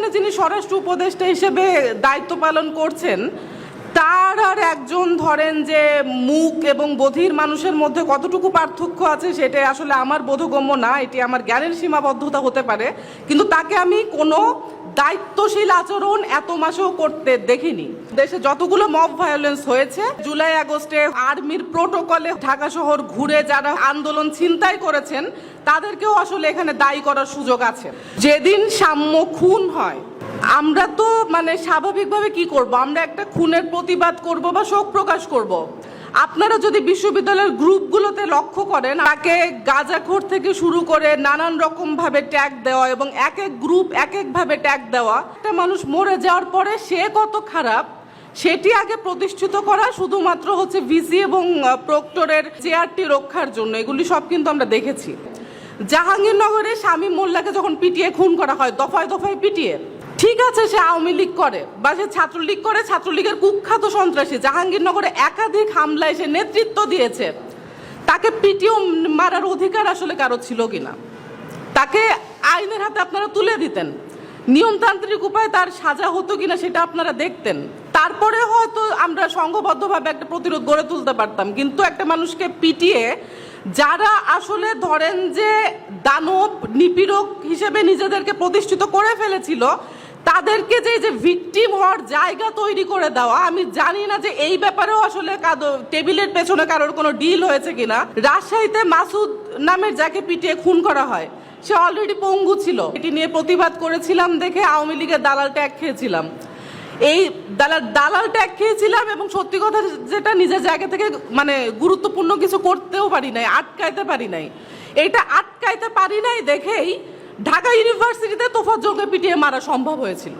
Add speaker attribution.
Speaker 1: বর্তমানে যিনি স্বরাষ্ট্র উপদেষ্টা হিসেবে দায়িত্ব পালন করছেন, তার আর একজন ধরেন যে মুখ এবং বধির মানুষের মধ্যে কতটুকু পার্থক্য আছে সেটা আসলে আমার বোধগম্য না, এটি আমার জ্ঞানের সীমাবদ্ধতা হতে পারে। কিন্তু তাকে আমি কোনো দায়িত্বশীল আচরণ এত মাসেও করতে দেখিনি। দেশে যতগুলো মব ভায়োলেন্স হয়েছে, জুলাই আগস্টে আর্মির প্রোটোকলে ঢাকা শহর ঘুরে যারা আন্দোলন ছিনতাই করেছেন, তাদেরকেও আসলে এখানে দায়ী করার সুযোগ আছে। যেদিন সাম্য খুন হয়, আমরা তো মানে স্বাভাবিকভাবে কি করব? আমরা একটা খুনের প্রতিবাদ করব বা শোক প্রকাশ করব? আপনারা যদি বিশ্ববিদ্যালয়ের গ্রুপগুলোতে লক্ষ্য করেন, তাকে গাঁজাখোর থেকে শুরু করে নানান রকম ভাবে ট্যাগ দেওয়া এবং এক এক গ্রুপ এক এক ভাবে ট্যাগ দেওয়া, একটা মানুষ মরে যাওয়ার পরে সে কত খারাপ, সেটি আগে প্রতিষ্ঠিত করা শুধুমাত্র হচ্ছে ভিসি এবং প্রক্টরের চেয়ারটি রক্ষার জন্য। এগুলি সব কিন্তু আমরা দেখেছি। জাহাঙ্গীরনগরে স্বামী মোল্লাকে যখন পিটিয়ে খুন করা হয়, দফায় দফায় পিটিয়ে। ঠিক আছে, সে আওয়ামী লীগ করে, বা সে ছাত্রলীগ করে, ছাত্রলীগের কুখ্যাত সন্ত্রাসী, জাহাঙ্গীরনগরে একাধিক হামলায় সে নেতৃত্ব দিয়েছে। তাকে পিটিও মারার অধিকার আসলে কারও ছিল কিনা? তাকে আইনের হাতে আপনারা তুলে দিতেন। নিয়মতান্ত্রিক উপায়ে তার সাজা হতো কিনা সেটা আপনারা দেখতেন। তারপরে হয়তো আমরা সংঘবদ্ধভাবে একটা প্রতিরোধ গড়ে তুলতে পারতাম। কিন্তু একটা মানুষকে পিটিয়ে যারা আসলে ধরেন যে দানব, নিপীড়ক হিসেবে নিজেদেরকে প্রতিষ্ঠিত করে ফেলেছিল তাদেরকে যে যে ভিকটিম হওয়ার জায়গা তৈরি করে দেওয়া, আমি জানি না যে এই ব্যাপারেও আসলে টেবিলের পেছনে কারোর কোনো ডিল হয়েছে কিনা। রাজশাহীতে মাসুদ নামের যাকে পিটিয়ে খুন করা হয়, সে অলরেডি পঙ্গু ছিল। এটি নিয়ে প্রতিবাদ করেছিলাম দেখে আওয়ামী লীগের দালাল ট্যাগ খেয়েছিলাম। এই দালাল দালাল ট্যাগ খেয়েছিলাম এবং সত্যি কথা যেটা নিজের জায়গা থেকে মানে গুরুত্বপূর্ণ কিছু করতেও পারি নাই, আটকাইতে পারি নাই। এটা আটকাইতে পারি নাই দেখেই ঢাকা ইউনিভার্সিটিতে তোফাজ্জলকে মারা সম্ভব হয়েছিল।